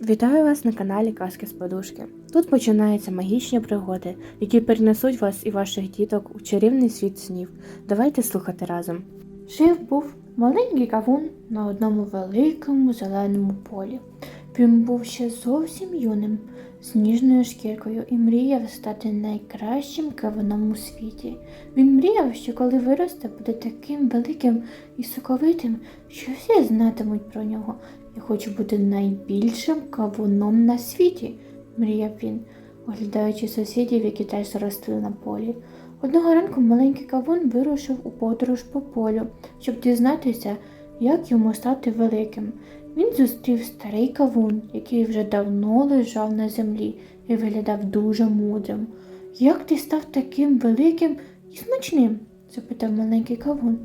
Вітаю вас на каналі Казки з Подушки. Тут починаються магічні пригоди, які перенесуть вас і ваших діток у чарівний світ снів. Давайте слухати разом. Жив був маленький кавун на одному великому зеленому полі. Він був ще зовсім юним, з ніжною шкіркою і мріяв стати найкращим кавуном у світі. Він мріяв, що коли виросте, буде таким великим і соковитим, що всі знатимуть про нього. Я хочу бути найбільшим кавуном на світі, мріяв він, оглядаючи сусідів, які теж росли на полі. Одного ранку маленький кавун вирушив у подорож по полю, щоб дізнатися, як йому стати великим. Він зустрів старий кавун, який вже давно лежав на землі і виглядав дуже мудрим. Як ти став таким великим і смачним? запитав маленький кавун.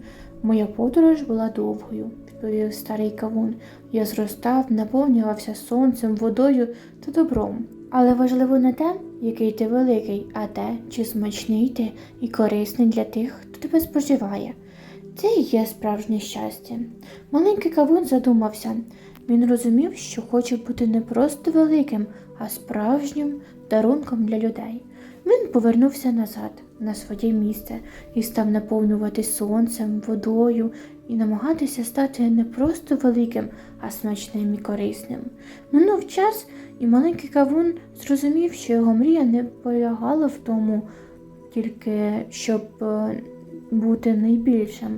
Моя подорож була довгою, відповів старий кавун. Я зростав, наповнювався сонцем, водою та добром. Але важливо не те, який ти великий, а те, чи смачний ти і корисний для тих, хто тебе споживає. Це і є справжнє щастя. Маленький кавун задумався. Він розумів, що хоче бути не просто великим, а справжнім дарунком для людей. Він повернувся назад на своє місце і став наповнювати сонцем, водою і намагатися стати не просто великим, а смачним і корисним. Минув час, і маленький кавун зрозумів, що його мрія не полягала в тому, тільки щоб е, бути найбільшим.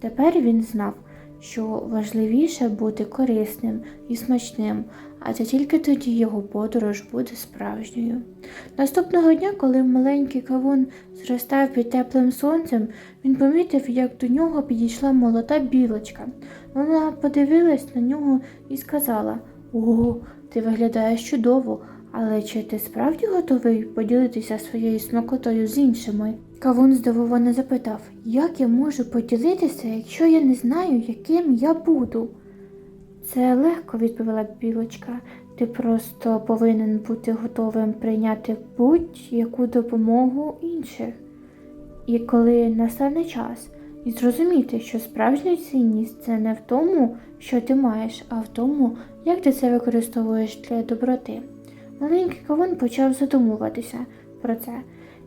Тепер він знав, що важливіше бути корисним і смачним, а це тільки тоді його подорож буде справжньою. Наступного дня, коли маленький кавун зростав під теплим сонцем, він помітив, як до нього підійшла молода білочка. Вона подивилась на нього і сказала: Ого, ти виглядаєш чудово, але чи ти справді готовий поділитися своєю смакотою з іншими? Кавун здивовано запитав, як я можу поділитися, якщо я не знаю, яким я буду? Це легко, відповіла білочка. Ти просто повинен бути готовим прийняти будь-яку допомогу інших. І коли настане час, і зрозуміти, що справжня цінність це не в тому, що ти маєш, а в тому, як ти це використовуєш для доброти. Маленький кавун почав задумуватися про це,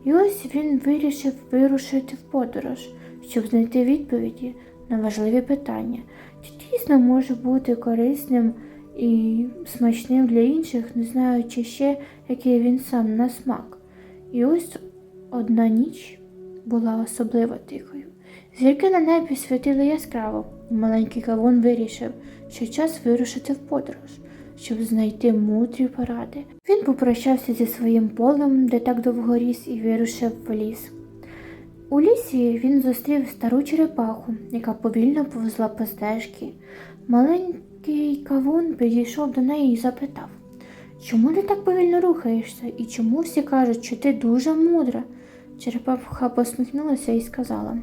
і ось він вирішив вирушити в подорож, щоб знайти відповіді на важливі питання, чи дійсно може бути корисним і смачним для інших, не знаючи ще, який він сам на смак. І ось одна ніч була особливо тихою. Зірки на небі світили яскраво, і маленький кавун вирішив, що час вирушити в подорож, щоб знайти мудрі поради. Він попрощався зі своїм полем, де так довго ріс, і вирушив в ліс. У лісі він зустрів стару черепаху, яка повільно повзла по стежці. Маленький кавун підійшов до неї і запитав, чому ти так повільно рухаєшся і чому всі кажуть, що ти дуже мудра? Черепаха посміхнулася і сказала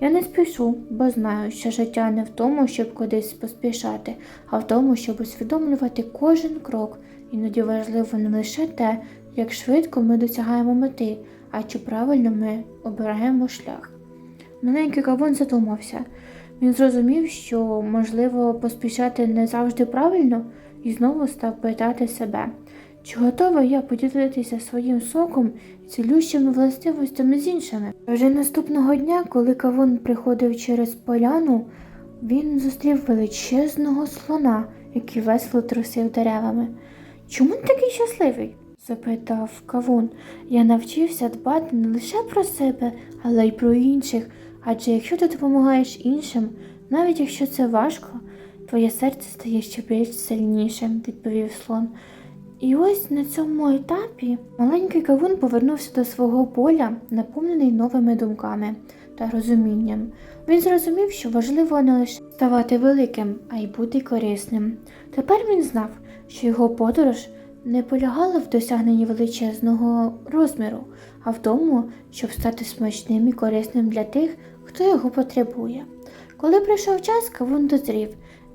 Я не спішу, бо знаю, що життя не в тому, щоб кудись поспішати, а в тому, щоб усвідомлювати кожен крок. Іноді важливо не лише те, як швидко ми досягаємо мети, а чи правильно ми обираємо шлях. Маленький кавун задумався. Він зрозумів, що можливо поспішати не завжди правильно, і знову став питати себе, чи готова я поділитися своїм соком і цілющими властивостями з іншими. Вже наступного дня, коли кавун приходив через поляну, він зустрів величезного слона, який весело трусив деревами. Чому ти такий щасливий? запитав кавун. Я навчився дбати не лише про себе, але й про інших. Адже якщо ти допомагаєш іншим, навіть якщо це важко, твоє серце стає ще більш сильнішим, відповів слон. І ось на цьому етапі маленький кавун повернувся до свого поля, наповнений новими думками та розумінням. Він зрозумів, що важливо не лише ставати великим, а й бути корисним. Тепер він знав, що його подорож не полягала в досягненні величезного розміру, а в тому, щоб стати смачним і корисним для тих, хто його потребує. Коли прийшов час, кавун дозрів.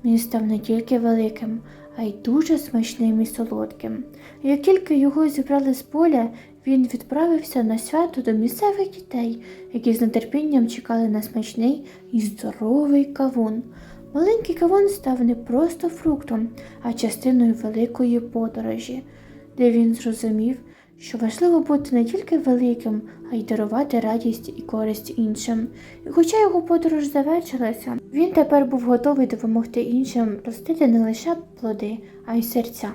Він став не тільки великим, а й дуже смачним і солодким. Як тільки його зібрали з поля, він відправився на свято до місцевих дітей, які з нетерпінням чекали на смачний і здоровий кавун. Маленький кавун став не просто фруктом, а частиною великої подорожі, де він зрозумів, що важливо бути не тільки великим, а й дарувати радість і користь іншим. І хоча його подорож завершилася, він тепер був готовий допомогти іншим ростити не лише плоди, а й серця.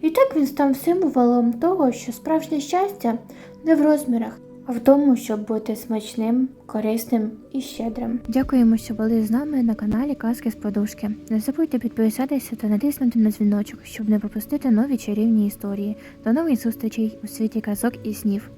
І так він став символом того, що справжнє щастя не в розмірах, в тому, щоб бути смачним, корисним і щедрим. Дякуємо, що були з нами на каналі Казки з Подушки. Не забудьте підписатися та натиснути на дзвіночок, щоб не пропустити нові чарівні історії. До нових зустрічей у світі казок і снів.